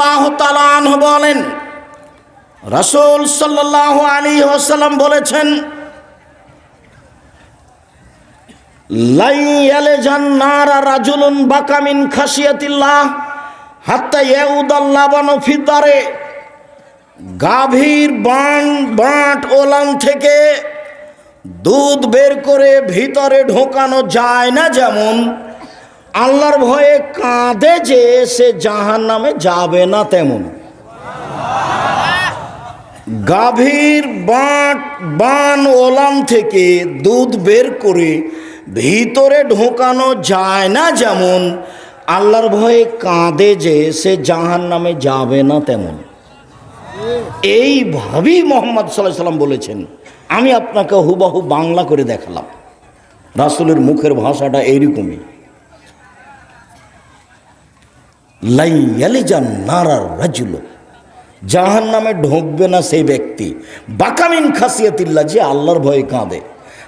রাজিয়াল্লাহ তালান বলেন, রসুল সাল্লাহ আলী ওসাল্লাম বলেছেন লাই এলে জান্নারা রাজুলুন বাকামিন খাসিয়াতিল্লাহ হাত্তা ইউদাল্লাবানো ফিদারে গাভীর বান, বাঁট ওলান থেকে দুধ বের করে ভিতরে ঢোকানো যায় না যেমন আল্লাহর ভয়ে কাঁদে যে সে জাহান নামে যাবে না তেমন। গাভীর বাঁট, বান ওলান থেকে দুধ বের করে ভিতরে ঢোকানো যায় না যেমন, আল্লাহর ভয়ে কাঁদে যে সে জাহান নামে যাবে না তেমন। এইভাবেই মোহাম্মদ সাল্লাহ সাল্লাম বলেছেন, আমি আপনাকে হুবাহু বাংলা করে দেখালাম। রাসুলের মুখের ভাষাটা এইরকমই। লাইয়ালে যান নারার রাজুল। জাহান নামে ঢুকবে না সেই ব্যক্তি। বাকামিন খাসিয়াতিল্লা যে আল্লাহর ভয়ে কাঁদে।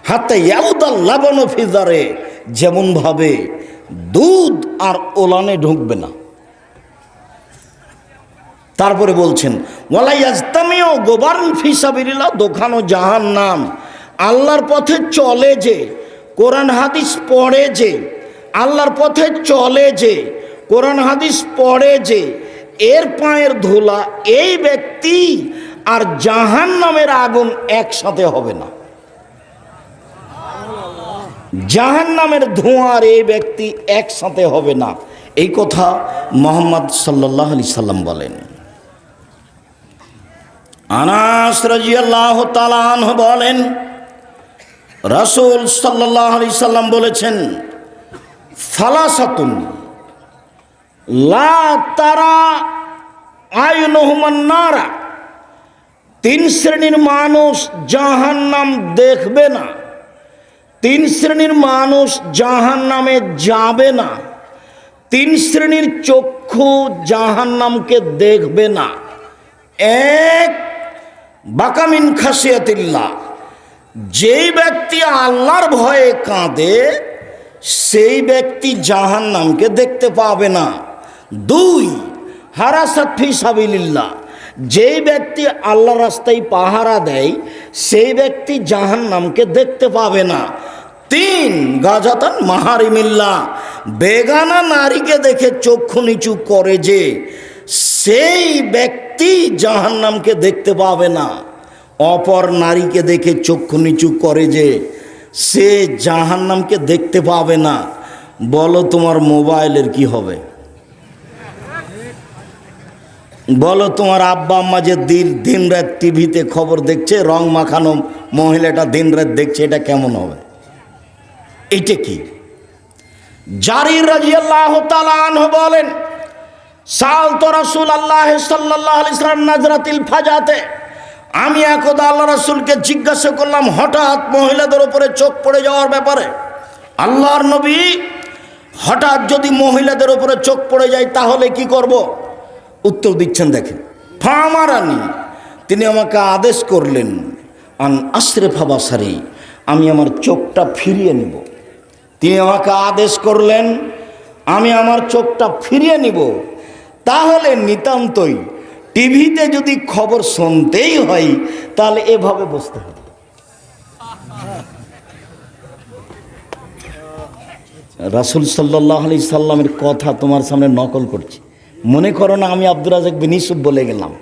হাতে ইয়াউদাল লাবানো ফিজারে যেমনভাবে দুধ আর ওলানে ঢুকবে না। তারপরে বলছেন ওয়ালাইয়াজতামিও গোবার ফিসাবিরিলা দোকানো জাহান নাম আল্লাহর পথে চলে যে, কোরআন হাদিস পড়ে যে, আল্লাহর পথে চলে যে কোরআন হাদিস পড়ে যে এর পায়ের ধুলা এই ব্যক্তি আর জাহান নামের আগুন একসাথে হবে না। জাহান নামের ধোঁয়ার এই ব্যক্তি একসাথে হবে না। এই কথা মোহাম্মদ সাল্লাহ আলি সাল্লাম বলেন। আনাস রাজিয়াল্লাহ তালান বলেন, রাসুল সাল্লাহ আলি সাল্লাম বলেছেন ফালাসাতুন লা তারা আয়নহমান নারা। তিন শ্রেণির মানুষ জাহান নাম দেখবে না। তিন শ্রেণির মানুষ জাহান নামে যাবে না। তিন শ্রেণির চক্ষু জাহান নামকে দেখবে না। এক, বাকামিন খাসিয়াতিল্লা যেই ব্যক্তি আল্লাহর ভয়ে কাঁদে, সেই ব্যক্তি জাহান নামকে দেখতে পাবে না। দুই, হারাসাত ফি যেই ব্যক্তি আল্লাহ রাস্তায় পাহারা দেয়, সেই ব্যক্তি জাহান নামকে দেখতে পাবে না। তিন, গাজাতান মাহারিমিল্লা বেগানা নারীকে দেখে চক্ষু নিচু করে যে সেই ব্যক্তি জাহান নামকে দেখতে পাবে না। অপর নারীকে দেখে চক্ষু নিচু করে যে সে জাহান নামকে দেখতে পাবে না। বলো তোমার মোবাইলের কি হবে? বলো তোমার আব্বা আম্মা যে দিন দিন রাত টিভিতে খবর দেখছে, রং মাখানো মহিলাটা দিন রাত দেখছে, এটা কেমন হবে? এটা কি? জারির রাজিয়াল্লাহ তালান বলেন সাল তো রাসুল আল্লাহ সাল্লাহ আলিয়াম নাজরাতিল ফাজাতে। আমি একদা আল্লাহ রাসুলকে জিজ্ঞাসা করলাম, হঠাৎ মহিলাদের উপরে চোখ পড়ে যাওয়ার ব্যাপারে? আল্লাহর নবী হঠাৎ যদি মহিলাদের উপরে চোখ পড়ে যায়, তাহলে কি করব? উত্তর দিচ্ছেন, দেখেন। ফামারানি, তিনি আমাকে আদেশ করলেন, আন আশ্রে ফাবাসারি আমি আমার চোখটা ফিরিয়ে নিব। তিনি আমাকে আদেশ করলেন, আমি আমার চোখটা ফিরিয়ে নিব। তাহলে নিতান্তই টিভিতে যদি খবর শুনতেই হয়, তাহলে এভাবে বসতে হবে। রাসুল সাল্লাহ আলি সাল্লামের কথা তোমার সামনে নকল করছি। মনে করো না আমি আব্দুর রাজাক বিন ইসুফ বলে গেলাম।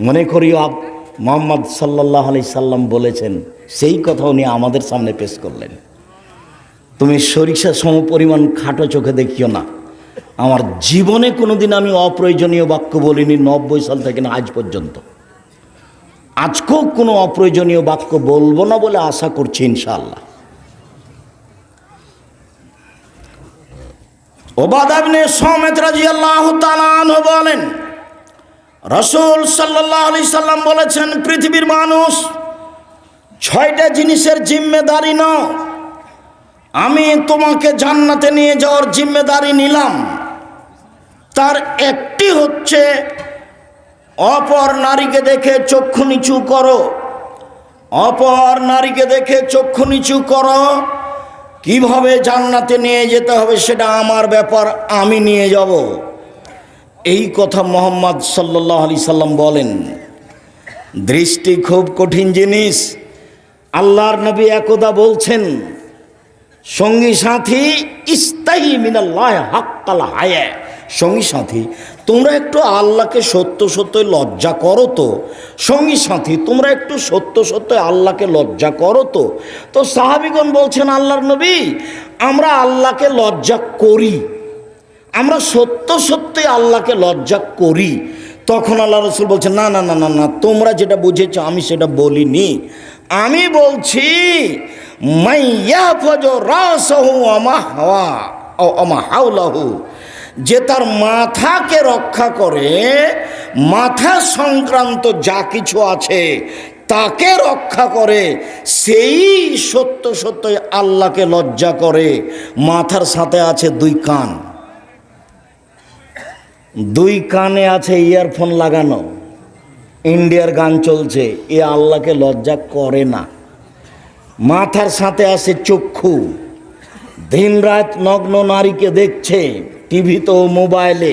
মনে করিও আব মোহাম্মদ সাল্লাহ আলি সাল্লাম বলেছেন, সেই কথা উনি আমাদের সামনে পেশ করলেন। তুমি সরিষা সম পরিমাণ খাটো চোখে দেখিও না। আমার জীবনে কোনোদিন আমি অপ্রয়োজনীয় বাক্য বলিনি নব্বই সাল থেকে না আজ পর্যন্ত। আজকেও কোনো অপ্রয়োজনীয় বাক্য বলব না বলে আশা করছি ইনশাআল্লাহ। ওবাদাবনে সমেত রাজি আল্লাহ বলেন, রসুল সাল্লাহ আলি সাল্লাম বলেছেন, পৃথিবীর মানুষ ছয়টা জিনিসের জিম্মেদারি নাও। আমি তোমাকে জান্নাতে নিয়ে যাওয়ার জিম্মেদারি নিলাম। তার একটি হচ্ছে, অপর নারীকে দেখে চক্ষু নিচু করো। অপর নারীকে দেখে চক্ষু নিচু করো। কীভাবে জান্নাতে নিয়ে যেতে হবে সেটা আমার ব্যাপার, আমি নিয়ে যাব। এই কথা মোহাম্মদ সাল্লাহ আলি সাল্লাম বলেন। দৃষ্টি খুব কঠিন জিনিস। আল্লাহর নবী একদা বলছেন, সঙ্গী সাথী, ইস্তাহি মিনাল্লাহ হাক্কাল হায়া সঙ্গী সাথী, তোমরা একটু আল্লাহকে সত্য সত্য লজ্জা করো তো। সঙ্গী সাথী, তোমরা একটু সত্য সত্য আল্লাহকে লজ্জা করো তো। তো সাহাবিগণ বলছেন, আল্লাহর নবী, আমরা আল্লাহকে লজ্জা করি। আমরা সত্য সত্যই আল্লাহকে লজ্জা করি। তখন আল্লাহ রসুল বলছে না না না না না, তোমরা যেটা বুঝেছ আমি সেটা বলিনি। আমি বলছি, মাইয়া ফজ রাসহু আমা হাওয়া ও আমা হাউলাহু যে তার মাথাকে রক্ষা করে, মাথা সংক্রান্ত যা কিছু আছে তাকে রক্ষা করে, সেই সত্য সত্য আল্লাহকে লজ্জা করে। মাথার সাথে আছে দুই কান। দুই কানে আছে ইয়ারফোন লাগানো। ইন্ডিয়ার গান চলছে, এ আল্লাহকে লজ্জা করে না। মাথার সাথে আছে চক্ষু। দিনরাত নগ্ন নারীকে দেখছে। টিভিতে ও মোবাইলে।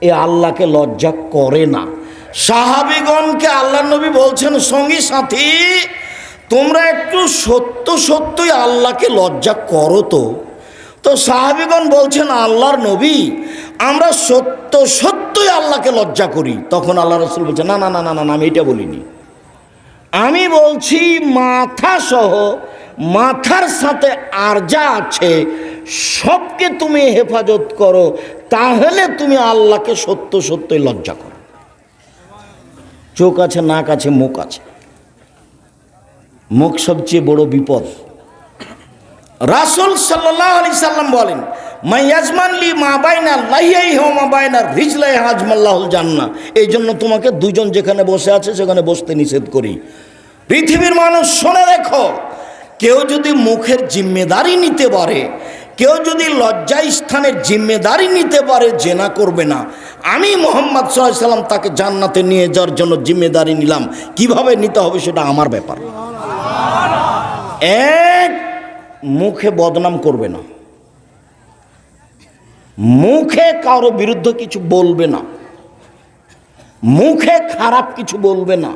এ আল্লাহকে লজ্জা করে না। সাহাবিগণকে আল্লাহ নবী বলছেন, সঙ্গী সাথী, তোমরা একটু সত্য সত্যই আল্লাহকে লজ্জা করো তো। তো সাহাবিগণ বলছেন, আল্লাহর নবী, আমরা সত্য সত্যই আল্লাহকে লজ্জা করি। তখন আল্লাহ রসুল বলছে না না না না না আমি এটা বলিনি। আমি বলছি মাথা সহ মাথার সাথে আর যা আছে সবকে তুমি হেফাজত করো, তাহলে তুমি আল্লাহকে সত্য সত্যই লজ্জা করো। চোখ আছে, নাক আছে, মুখ আছে। মুখ সবচেয়ে বড় বিপদ। রাসুল সাল্লাহ আলি সাল্লাম বলেন মাইয়াজমানলি মা বাইনা লাইয়াই হো মা বাইনা রিজলাই হাজমাল্লাহুল জান্না এই জন্য তোমাকে দুজন যেখানে বসে আছে, সেখানে বসতে নিষেধ করি। পৃথিবীর মানুষ, শুনে রেখো, কেউ যদি মুখের জিম্মেদারি নিতে পারে কেউ যদি লজ্জা স্থানের জিম্মেদারি নিতে পারে, জেনা করবে না। আমি মোহাম্মদ সাল্লাম তাকে জান্নাতে নিয়ে যাওয়ার জন্য জিম্মেদারি নিলাম। কীভাবে নিতে হবে সেটা আমার ব্যাপার। এক, মুখে বদনাম করবে না। মুখে কারও বিরুদ্ধে কিছু বলবে না। মুখে খারাপ কিছু বলবে না।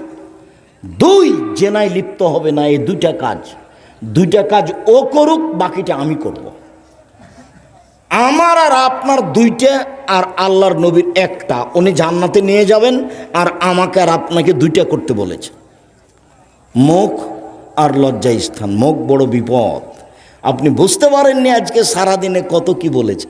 দুই, জেনায় লিপ্ত হবে না। এই দুইটা কাজ। দুইটা কাজ ও করুক, বাকিটা আমি করব। আমার আর আপনার দুইটা আর আল্লাহর নবীর একটা। উনি জান্নাতে নিয়ে যাবেন আর আমাকে আর আপনাকে দুইটা করতে বলেছে। মুখ আর লজ্জা স্থান মুখ বড় বিপদ। আপনি বুঝতে পারেননি আজকে সারাদিনে কত কি বলেছে।